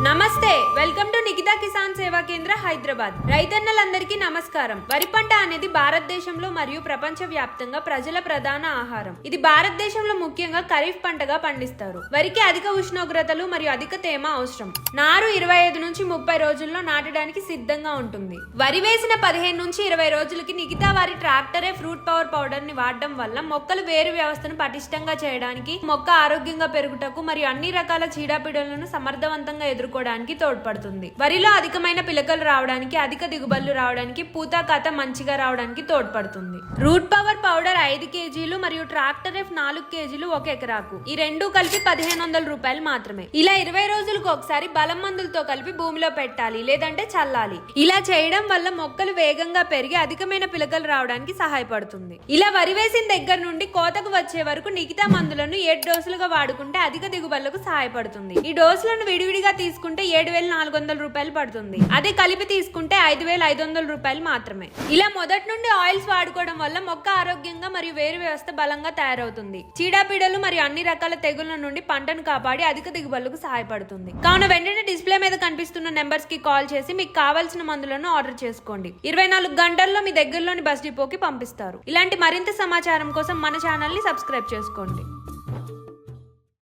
నమస్తే welcome to Nikhita Kisan సేవా కేంద్ర హైదరాబాద్. రైతన్నలందరికీ నమస్కారం. వరి పంట అనేది భారతదేశంలో మరియు ప్రపంచ వ్యాప్తంగా ప్రజల ప్రధాన ఆహారం. ఇది భారతదేశంలో ముఖ్యంగా ఖరీఫ్ పంటగా పండిస్తారు. వరికి అధిక ఉష్ణోగ్రతలు మరియు అధిక తేమ అవసరం. నారు ఇరవై ఐదు నుంచి ముప్పై రోజుల్లో నాటడానికి సిద్ధంగా ఉంటుంది. వరి వేసిన పదిహేను నుంచి ఇరవై రోజులకి మిగతా వారి ట్రాక్టరే ఫ్రూట్ పవర్ పౌడర్ని వాడడం వల్ల మొక్కలు వేరు వ్యవస్థను పటిష్టంగా చేయడానికి మొక్క ఆరోగ్యంగా పెరుగుటకు మరియు అన్ని రకాల చీడపీడలను సమర్థవంతంగా ఎదుర్కోవడానికి తోడ్పడుతుంది. వరిలో అధికమైన పిలకలు రావడానికి అధిక దిగుబడులు రావడానికి పూత కథ మంచిగా రావడానికి తోడ్పడుతుంది. రూట్ పవర్ పౌడర్ ఐదు కేజీలు మరియు ట్రాక్టర్ ఎఫ్ నాలుగు కేజీలు ఒక ఎకరాకు. ఈ రెండు కలిపి పదిహేను వందల రూపాయలు మాత్రమే. ఇలా ఇరవై రోజులకు ఒకసారి బలం మందులతో కలిపి భూమిలో పెట్టాలి లేదంటే చల్లాలి. ఇలా చేయడం వల్ల మొక్కలు వేగంగా పెరిగి అధికమైన పిలకలు రావడానికి సహాయపడుతుంది. ఇలా వరి వేసిన దగ్గర నుండి కోతకు వచ్చే వరకు మిగతా మందులను ఏడు డోసులుగా వాడుకుంటే అధిక దిగుబడులకు సహాయపడుతుంది. ఈ డోసులను విడివిడిగా తీసుకుంటే ఏడు వేల నాలుగు వందల రూపాయలు పడుతుంది. అదే కలిపి తీసుకుంటే ఐదు వేల ఐదు వందల రూపాయలు మాత్రమే. ఇలా మొదటి నుండి ఆయిల్స్ వాడుకోవడం వల్ల మొక్క ఆరోగ్యంగా మరియు వేరు వ్యవస్థ బలంగా తయారవుతుంది. చీడపీడలు మరియు అన్ని రకాల తెగుళ్ళ నుండి పంటను కాపాడి అధిక దిగుబడులకు సహాయపడుతుంది. కావున వెంటనే డిస్ప్లే మీద కనిపిస్తున్న నెంబర్స్కి కాల్ చేసి మీకు కావాల్సిన మందులను ఆర్డర్ చేసుకోండి. ఇరవై నాలుగు గంటల్లో మీ దగ్గరలోని బస్ డిపోకి పంపిస్తారు. ఇలాంటి మరింత సమాచారం కోసం మన ఛానల్ని సబ్స్క్రైబ్ చేసుకోండి.